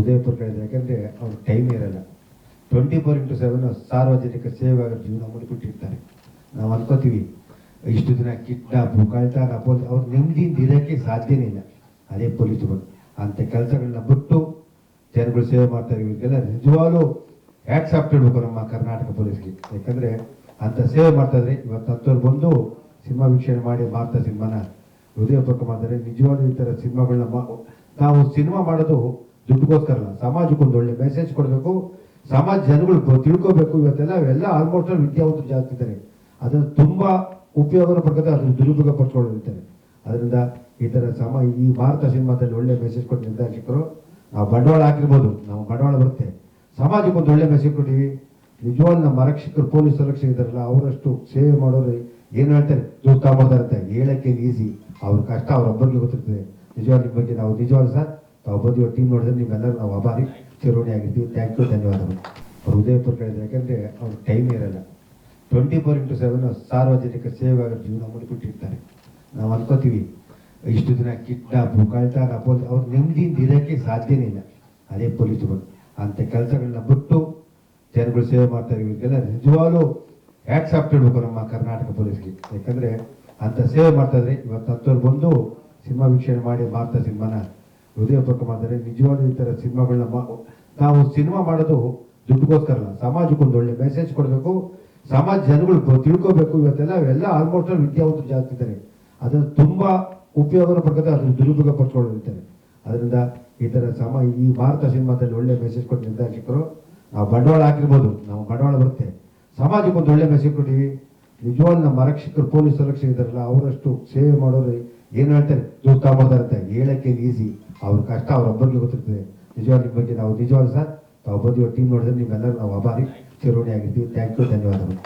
ಉದಯಪುರ ಕಡೆ ಯಾಕಂದರೆ ಅವ್ರ ಟೈಮ್ ಇರಲ್ಲ. ಟ್ವೆಂಟಿ ಫೋರ್ ಇಂಟು ಸೆವೆನ್ ಸಾರ್ವಜನಿಕ ಸೇವೆಗಳ ಜೀವನ ಮಾಡಿಬಿಟ್ಟಿರ್ತಾರೆ ನಾವು ಅನ್ಕೋತೀವಿ, ಇಷ್ಟು ದಿನ ಕಿಡ್ನಾಪು ಕಳ್ತಾನ ಪೊಲೀಸ್ ಅವ್ರು ನೆಮ್ಮದಿಯಿಂದ ಇರೋಕ್ಕೆ ಸಾಧ್ಯನೇ ಇಲ್ಲ. ಅದೇ ಪೊಲೀಸ್ಗಳು ಅಂಥ ಕೆಲಸಗಳನ್ನ ಬಿಟ್ಟು ಜನಗಳು ಸೇವೆ ಮಾಡ್ತಾರೆ ಇವರಿಗೆಲ್ಲ ನಿಜವಾಗ್ಲೂ ಹ್ಯಾಟ್ಸ್ ಆಫ್ ನಮ್ಮ ಕರ್ನಾಟಕ ಪೊಲೀಸ್ಗೆ. ಯಾಕಂದರೆ ಅಂಥ ಸೇವೆ ಮಾಡ್ತಾಯಿದ್ರೆ ಇವತ್ತು ಹತ್ತವ್ರು ಬಂದು ಸಿನಿಮಾ ವೀಕ್ಷಣೆ ಮಾಡಿ ಭಾರತ ಸಿನಿಮಾನ ಹೃದಯಪೂರ್ವಕ ಮಾಡ್ತಾರೆ ನಿಜವಾಗ್ಲೂ ಈ ಥರ ಸಿನಿಮಾಗಳನ್ನ ನಾವು ಸಿನಿಮಾ ಮಾಡೋದು ದುಡ್ಡುಗೋಸ್ಕರ ಅಲ್ಲ, ಸಮಾಜಕ್ಕೆ ಒಂದು ಒಳ್ಳೆ ಮೆಸೇಜ್ ಕೊಡಬೇಕು. ಸಮಾಜ ಜನಗಳು ತಿಳ್ಕೋಬೇಕು ಇವತ್ತೆಲ್ಲ ಅವೆಲ್ಲ ಆಲ್ಮೋಸ್ಟ್ ವಿದ್ಯಾವಂತರು ಜಾಸ್ತಿ ಇದ್ದಾರೆ. ಅದನ್ನು ತುಂಬ ಉಪಯೋಗ ಪಡ್ಕೊತಾರೆ, ಅದನ್ನು ದುರುಪಯೋಗ ಪಡ್ಕೊಂಡಿರ್ತಾರೆ ಅದರಿಂದ ಈ ಥರ ಸಮ, ಈ ಭಾರತ ಸಿನಿಮಾದಲ್ಲಿ ಒಳ್ಳೆ ಮೆಸೇಜ್ ಕೊಟ್ಟು ನಿರ್ದೇಶಕರು, ನಾವು ಬಂಡವಾಳ ಹಾಕಿರ್ಬೋದು, ನಾವು ಬಂಡವಾಳ ಬರುತ್ತೆ. ಸಮಾಜಕ್ಕೆ ಒಂದು ಒಳ್ಳೆ ಮೆಸೇಜ್ ಕೊಟ್ಟಿವಿ. ನಿಜವಾಗ್ಲೂ ನಮ್ಮ ಆರಕ್ಷಕರು, ಪೊಲೀಸ್ ಆರಕ್ಷಕ ಇದ್ದಾರಲ್ಲ, ಅವರಷ್ಟು ಸೇವೆ ಮಾಡೋರು ಏನು ಹೇಳ್ತಾರೆ? ದುಡ್ಡು ತಗೊಂಬರ್ತಾರೆ ಹೇಳಕ್ಕೆ ಈಸಿ ಅವ್ರ ಕಷ್ಟ ಅವ್ರೊಬ್ಬರಿಗೆ ಗೊತ್ತಿರ್ತದೆ. ನಿಜವಾಗಿ ಬಗ್ಗೆ ನಾವು ನಿಜವಾಗ್ಲೂ ಸರ್ ಬಂದು ಟೀಮ್ ನೋಡಿದ್ರೆ ನೀವೆಲ್ಲರೂ ನಾವು ಅಭಾರಿ ಚಿರೋಣಿ ಆಗಿದ್ದೀವಿ ಥ್ಯಾಂಕ್ ಯು ಧನ್ಯವಾದಗಳು. ಅವ್ರು ಉದಯಪುರ ಕಡೆ ಯಾಕಂದರೆ ಅವ್ರ ಟೈಮ್ ಇರಲ್ಲ. ಟ್ವೆಂಟಿ ಫೋರ್ ಇಂಟು ಸೆವೆನ್ ಸಾರ್ವಜನಿಕ ಸೇವೆ ಆಗೋ ಜೀವನ ಮಾಡಿಬಿಟ್ಟಿರ್ತಾರೆ ನಾವು ಅನ್ಕೋತೀವಿ, ಇಷ್ಟು ದಿನ ಕಿಡ್ನಾಪು, ಕಳ್ತಾನ, ಪೊಲೀಸ್, ಅವ್ರು ನೆಮ್ಮದಿಯಿಂದ ಇರೋಕ್ಕೆ ಸಾಧ್ಯನೇ ಇಲ್ಲ. ಅದೇ ಪೊಲೀಸ್ಗಳು ಅಂಥ ಕೆಲಸಗಳನ್ನ ಬಿಟ್ಟು ಜನಗಳು ಸೇವೆ ಮಾಡ್ತಾರೆ ಇವರಿಗೆಲ್ಲ ನಿಜವಾಗ್ಲೂ ಹ್ಯಾಟ್ಸ್ ಇಡ್ಬೇಕು ನಮ್ಮ ಕರ್ನಾಟಕ ಪೊಲೀಸ್ಗೆ. ಯಾಕಂದರೆ ಅಂಥ ಸೇವೆ ಮಾಡ್ತಾಯಿದ್ರೆ ಇವತ್ತು ಹತ್ತವ್ರು ಬಂದು ಸಿನಿಮಾ ವೀಕ್ಷಣೆ ಮಾಡಿ ಭಾರತ ಸಿನಿಮಾನ ಹೃದಯಪೂರ್ವಕ ಮಾಡ್ತಾರೆ ನಿಜವಾಗ್ಲೂ ಈ ಥರ ಸಿನಿಮಾಗಳನ್ನ ನಾವು ಸಿನಿಮಾ ಮಾಡೋದು ದುಡ್ಡುಗೋಸ್ಕರ ಅಲ್ಲ, ಸಮಾಜಕ್ಕೆ ಒಂದು ಒಳ್ಳೆ ಮೆಸೇಜ್ ಕೊಡಬೇಕು. ಸಮಾಜ ಜನಗಳು ತಿಳ್ಕೋಬೇಕು. ಇವತ್ತೆಲ್ಲ ಅವೆಲ್ಲ ಆಲ್ಮೋಸ್ಟ್ ವಿದ್ಯಾವಂತರು ಜಾಸ್ತಿ ಇದ್ದಾರೆ ಅದನ್ನು ತುಂಬ ಉಪಯೋಗನ ಪಡ್ಕೊತಾರೆ ಅದನ್ನು ದುರುಪಯೋಗ ಪಡ್ಕೊಂಡಿರ್ತಾರೆ ಅದರಿಂದ ಈ ಥರ ಸಮ, ಈ ಭಾರತ ಸಿನಿಮಾದಲ್ಲಿ ಒಳ್ಳೆ ಮೆಸೇಜ್ ಕೊಟ್ಟು ನಿರ್ದೇಶಕರು, ನಾವು ಬಂಡವಾಳ ಹಾಕಿರ್ಬೋದು. ನಾವು ಬಂಡವಾಳ ಬರುತ್ತೆ. ಸಮಾಜಕ್ಕೆ ಒಂದು ಒಳ್ಳೆ ಮೆಸೇಜ್ ಕೊಟ್ಟಿವಿ. ನಿಜವಾಗ್ಲೂ ನಮ್ಮ ಆರಕ್ಷಕರು, ಪೊಲೀಸ್ ಆರಕ್ಷಕ ಇದ್ದಾರಲ್ಲ, ಅವರಷ್ಟು ಸೇವೆ ಮಾಡೋರು ಏನು ಹೇಳ್ತಾರೆ? ದುಡ್ಡು ತಗೊಂಬರ್ತಾರೆ ಹೇಳಕ್ಕೆ ಈಸಿ ಅವ್ರ ಕಷ್ಟ ಅವ್ರೊಬ್ಬರಿಗೆ ಗೊತ್ತಿರ್ತದೆ. ನಿಜವಾಗ್ಲೂ ನಿಮ್ಮ ಬಗ್ಗೆ ನಾವು ನಿಜವಾಗ್ಲೂ ಸರ್. ತಾವು ಬಂದು ಟೀಮ್ ನೋಡಿದ್ರೆ ನಿಮ್ಮೆಲ್ಲರೂ ನಾವು ಅಭಾರಿ. ಚಿರೋಣಿ ಆಗಿರ್ತೀವಿ ಥ್ಯಾಂಕ್ ಯು ಧನ್ಯವಾದಗಳು.